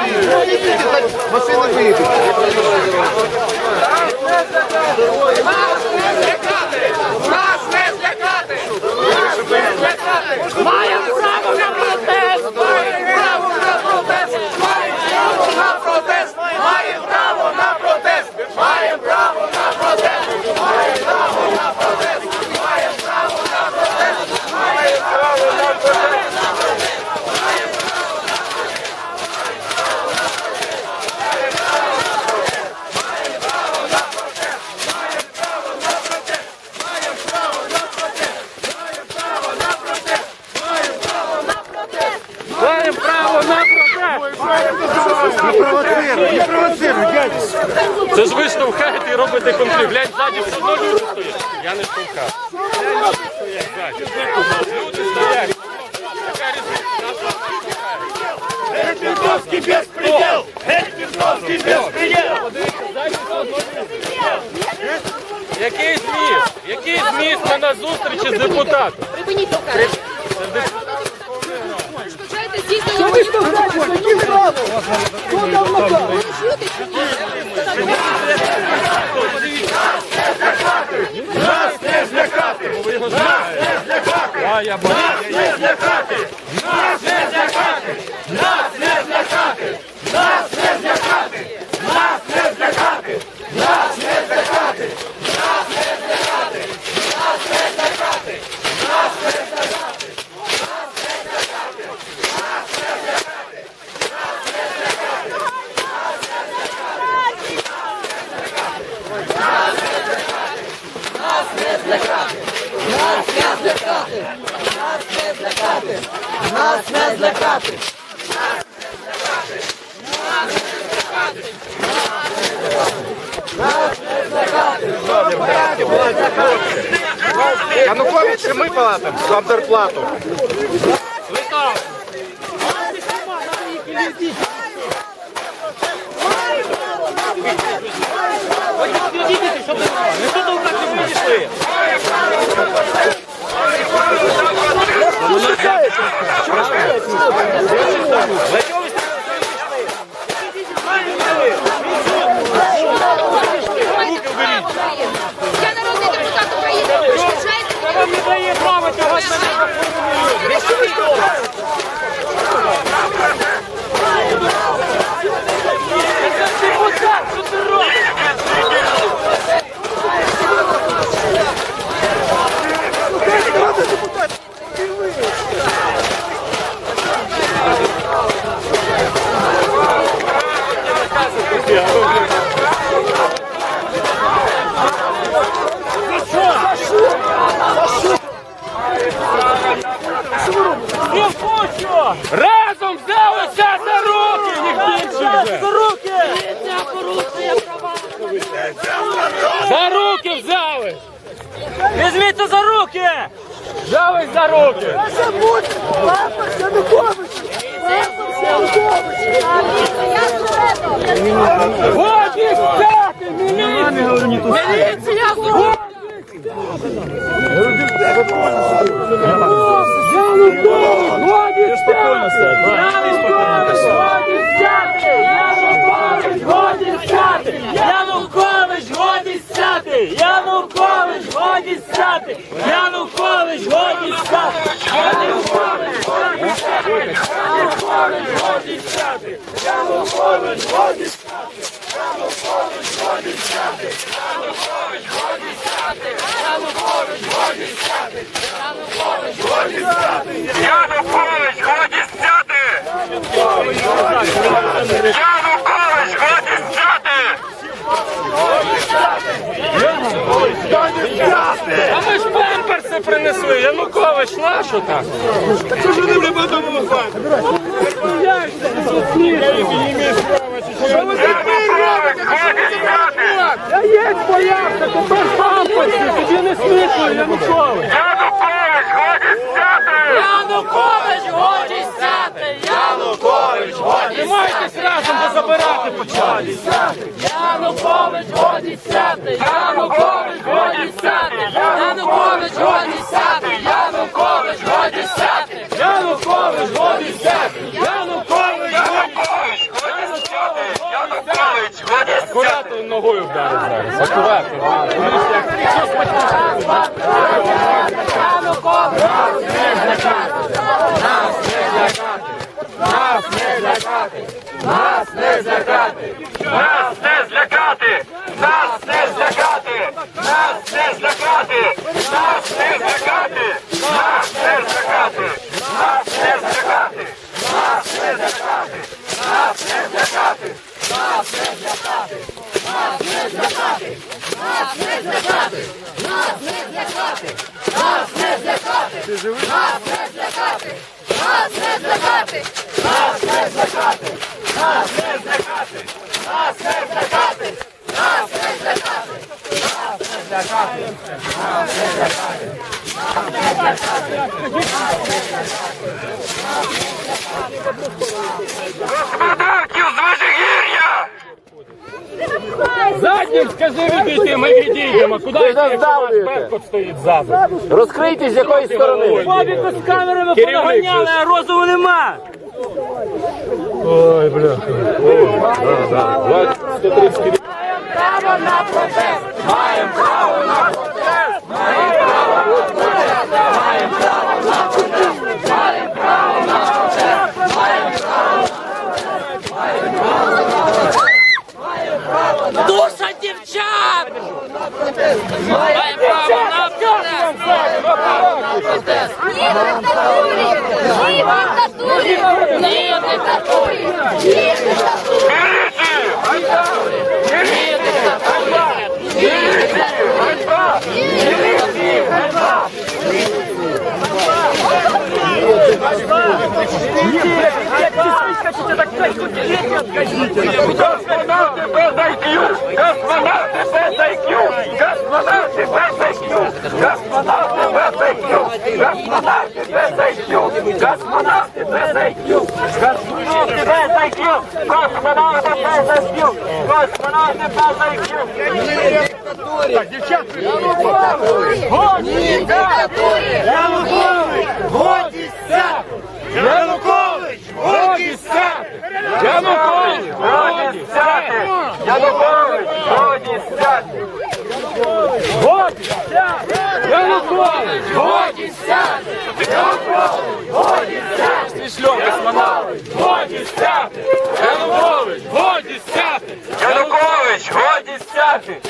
Зайдіть дорогу, зайдіть, хай машини виїдуть. Нас не злякати! Маємо право на протест! Маємо право на протест! Маємо право на протест! Маємо право на протест! Маємо право на протест! Маємо право на протест! Маємо право на протест! Маємо право на протест! Маємо право на протест! Не провоцируй, не провоцируй, дядя. Це ж ви штовхаєте і робите конфлікт. Глянь, ззаді все одно люди стоять. Я не штовхав. Люди стоять ззаді. Люди стоять. Яка? Ментовский беспредел! Ментовский беспредел! Який зміст? Який зміст на зустрічі з депутатом? Припиніть толкати. Ви що граєте? Які право? Хто дав наказ? Ви? Нас не злякати! Нас не злякати! Нас не злякати! Нас не злякати! злякати, нас не злякати, нас не злякати, нас не злякати, нас не злякати. Ми платимо зарплату. Летав! Я народний депутат України. Перешкоджаєте Вам не дає права цього Не хочу! Разом взялися за руки! Їх більше вже! За руки! Це порушує права. За руки взяли! Візьміться за руки! Взяли за руки! Це будь! Папа Янукович! Папа Янукович! Годі стати! Міліція! Міліція! Годі стати! Годі стати! Янукович, годі стати! Янукович, годі стати! Янукович, годі стати! Янукович, годі стати! Янукович, годі стати! Янукович, годі стати! Янукович, годі стати! Янукович, годі стати! принесли. Янукович, на що так. Що ж вони вже будемо хати? Що ви Я є твоя, тепер сам пампочки, тобі не світло, Янукович. Янукович, хватить Янукович, годі сяти! Янукович, годі Тримайтесь разом, бо забирати почали! Янукович, годі сяти! Янукович, годі сяти! Янукович, годі сяти! Янукович, годі сяти! Янукович, годі сяти! Янукович, годі сяти! Янукович, годі сяти! Акуратно ногою вдарив зараз! Акуратно! Акуратно! Нас не злякати! Нас не злякати! Нас не злякати! Нас не злякати! Нас не злякати! Нас не злякати! Нас не злякати! Нас не злякати! Нас не злякати! Господарків з Межигір'я! Заднім скажи відійти, ми відійдемо. Куди йти, якщо ваш Беркут стоїть ззаду? Розкрийте з якої сторони. Бабіку з камерами понаганяли, а розуму нема. Ой, бля. Право на протест! Маємо право на протест! Маємо право на протест! Маємо право на протест! Маємо право на протест! Маємо право на Душа дівчат! Має право на протест! Ні диктатурі! Ні диктатурі! Ні диктатурі! Ні диктатурі! Ні диктатурі! Космонавти без IQ! Космонавти без IQ! Космонавти без IQ! Космонавти без IQ! Космонавти без IQ! Космонавти без IQ! Космонавти без IQ! Космонавти без IQ! Космонавти без IQ! Ні диктатурі! Янукович! Годі сяти! Янукович! Годі сяти! Янукович! Годі сяти! Янукович! Годі сяти! Янукович! Годі сяти!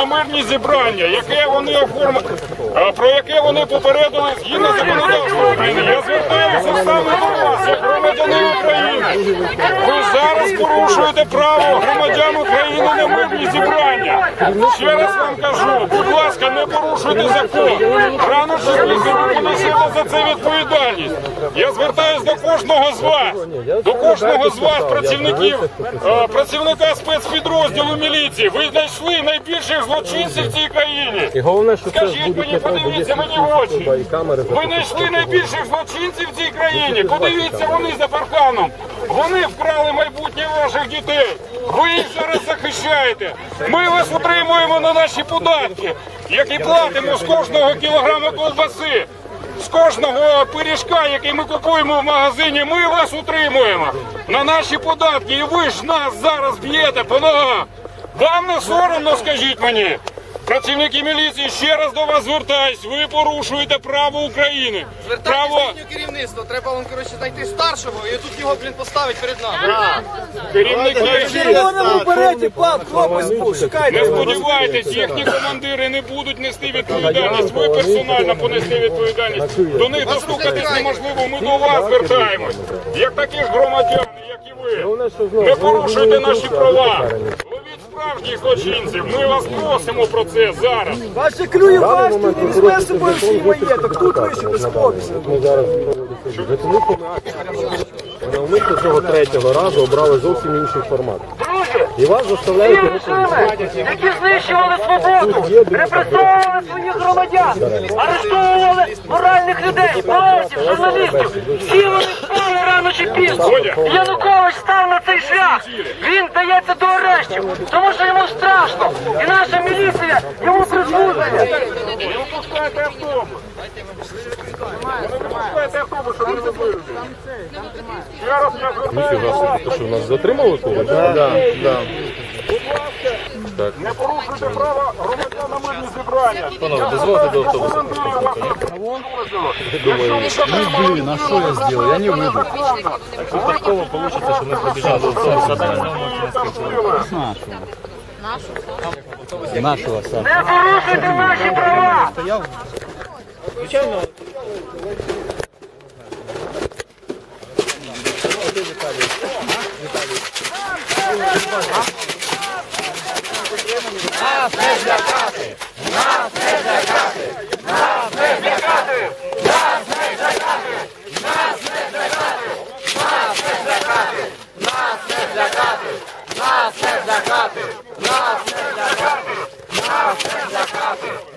На мирні зібрання, яке вони оформили, про яке вони попередили згідно законодавства України. Я звертаюся саме до вас, як громадянин України. Ви зараз порушуєте право громадян України на мирні зібрання. Ще раз вам кажу, будь ласка, не порушуйте закон. Рано чи пізно ви понесете за це відповідальність. Я звертаюсь до кожного з вас, до кожного з вас, працівників, е, працівника спецпідрозділу міліції. Ви знайшли найбільших злочинців в цій країні. І головне, що Скажіть мені, подивіться мені в очі. Ви знайшли найбільших злочинців в цій країні. Подивіться, вони за парканом. Вони вкрали майбутнє ваших дітей. Ви їх зараз захищаєте. Ми вас утримуємо на наші податки, які платимо з кожного кілограма ковбаси. З кожного пиріжка, який ми купуємо в магазині, ми вас утримуємо на наші податки. І ви ж нас зараз б'єте по ногах. Вам не соромно, скажіть мені. Працівники міліції ще раз до вас звертаюсь. Ви порушуєте право України. Право керівництво. Треба вам коротше знайти старшого і тут його блін поставити перед нами. керівники. червоному береті пап, хлопець Не шукайте. сподівайтесь, їхні командири не будуть нести відповідальність. Ви персонально понести відповідальність. До них достукатись неможливо. Ми до вас звертаємось. Як таких громадян, як і ви. Не порушуйте наші права. Ловіть справжніх злочинців. Ми вас просимо про це зараз. Ваше клює важко, не візьме з собою свій маєток. Тут ви ще без хлопців. Ми зараз навмисно цього третього разу обрали зовсім інший формат. І вас заставляють режими, які знищували свободу, репресовували своїх громадян, арештовували моральних людей, поетів, журналістів. Всі вони впали рано чи пізно. Янукович став на цей шлях. Він дається до арештів, тому що йому страшно. І наша міліція йому призвузує. Ви випускаєте автобус. Я звертаюся. То що нас затримали когось? Да, да. Будь ласка, не порушуйте права громадян на мирні зібрання. Панове, дозвольте до автобуса. Блин, а что я сделал? Я не выйду. Випадково вийде, що ми пробіжали в автобус. Не порушуйте наші права. Нас не злякати! Нас не злякати! Нас не злякати! Нас не злякати! Нас не злякати! Нас не злякати! Нас не злякати! Нас не злякати! Нас не злякати! Нас не злякати!